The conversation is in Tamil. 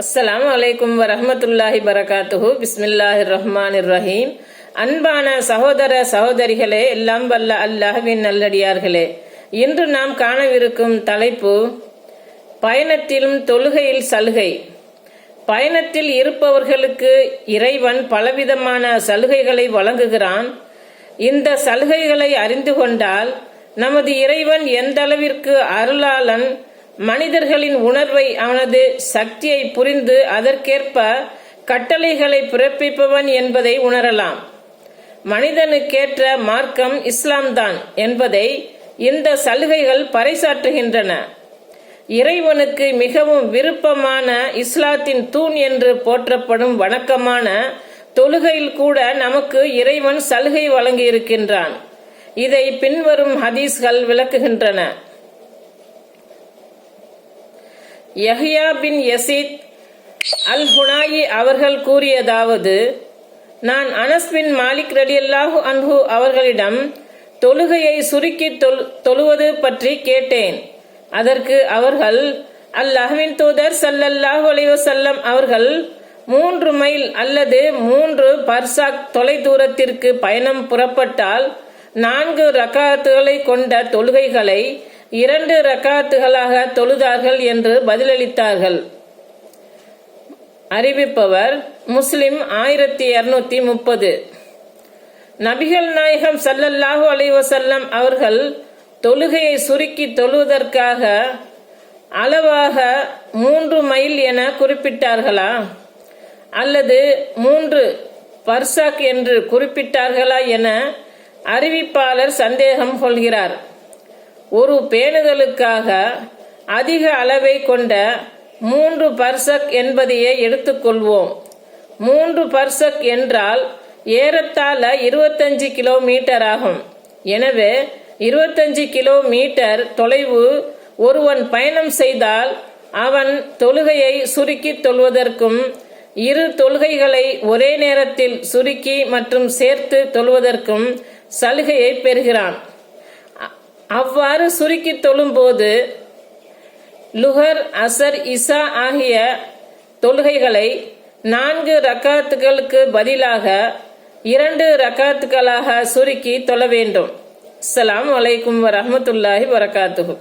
அஸ்ஸலாம் வலைக்கும் வரஹ்மத்துல்லாஹி பரகாத்துஹு. பிஸ்மில்லாஹி ரஹ்மான் ரஹீம் அன்பான சகோதர சகோதரிகளே எல்லாம் வல்ல அல்லாஹ்வின் நல்லடியார்களே இன்று நாம் காணவிருக்கும் தலைப்பு பயணத்திலும் தொழுகையில் சலுகை. பயணத்தில் இருப்பவர்களுக்கு இறைவன் பலவிதமான சலுகைகளை வழங்குகிறான். இந்த சலுகைகளை அறிந்து கொண்டால் நமது இறைவன் எந்தளவிற்கு அருளாளன் மனிதர்களின் உணர்வை அவனது சக்தியை புரிந்து அதற்கேற்ப கட்டளைகளை பிறப்பிப்பவன் என்பதை உணரலாம். மனிதனுக்கேற்ற மார்க்கம் இஸ்லாம்தான் என்பதை இந்த சலுகைகள் பறைசாற்றுகின்றன. இறைவனுக்கு மிகவும் விருப்பமான இஸ்லாத்தின் தூண் என்று போற்றப்படும் வணக்கமான தொழுகையில் கூட நமக்கு இறைவன் சலுகை வழங்கியிருக்கின்றான். இதை பின்வரும் ஹதீஸ்கள் விளக்குகின்றன. யஹ்யா பின் யசீத் அல் ஹுனாயி அவர்கள் கூறியதாவது நான் அனஸ் பின் மாலிக் ரலியல்லாஹு அன்ஹு அவர்களிடம் தொழுகையை சுருக்கி தொழுவது பற்றி கேட்டேன். அதற்கு அவர்கள் அல்லாஹ்வின் தூதர் சல்லல்லாஹு அலைவசல்லம் அவர்கள் மூன்று மைல் அல்லது மூன்று பர்சாக் தொலை தூரத்திற்கு பயணம் புறப்பட்டால் நான்கு ரகாத்துகளை கொண்ட தொழுகைகளை இரண்டு ரக்காத்துகளாக தொழுதார்கள் என்று பதிலளித்தார்கள். அறிவிப்பவர் முஸ்லிம் ஆயிரத்தி இருநூத்தி முப்பது. நபிகள் நாயகம் சல்லல்லாஹு அலைவசல்லம் அவர்கள் தொழுகையை சுருக்கி தொழுவதற்காக அளவாக மூன்று மைல் என குறிப்பிட்டார்களா? அல்லது மூன்று பர்சாக் என்று குறிப்பிட்டார்களா என அறிவிப்பாளர் சந்தேகம் கொள்கிறார். ஒரு பேணுதலுக்காக அதிக அளவை கொண்ட மூன்று பர்சக் என்பதையே எடுத்துக்கொள்வோம். மூன்று பர்சக் என்றால் ஏறத்தாழ இருபத்தஞ்சு கிலோமீட்டர் ஆகும். எனவே இருபத்தஞ்சு கிலோமீட்டர் தொலைவு ஒருவன் பயணம் செய்தால் அவன் தொழுகையை சுருக்கி தொழுவதற்கும் இரு தொழுகைகளை ஒரே நேரத்தில் சுருக்கி மற்றும் சேர்த்து தொழுவதற்கும் சலுகையை பெறுகிறான். அவ்வாறு சுருக்கி தொழும்போது லுஹர் அசர் இசா ஆகிய தொழுகைகளை நான்கு ரக்காத்துகளுக்கு பதிலாக இரண்டு ரக்காத்துகளாக சுருக்கி தொழ வேண்டும். அஸ்லாம் வலைக்கும் வரமத்துல்லாஹி வரகாத்துகு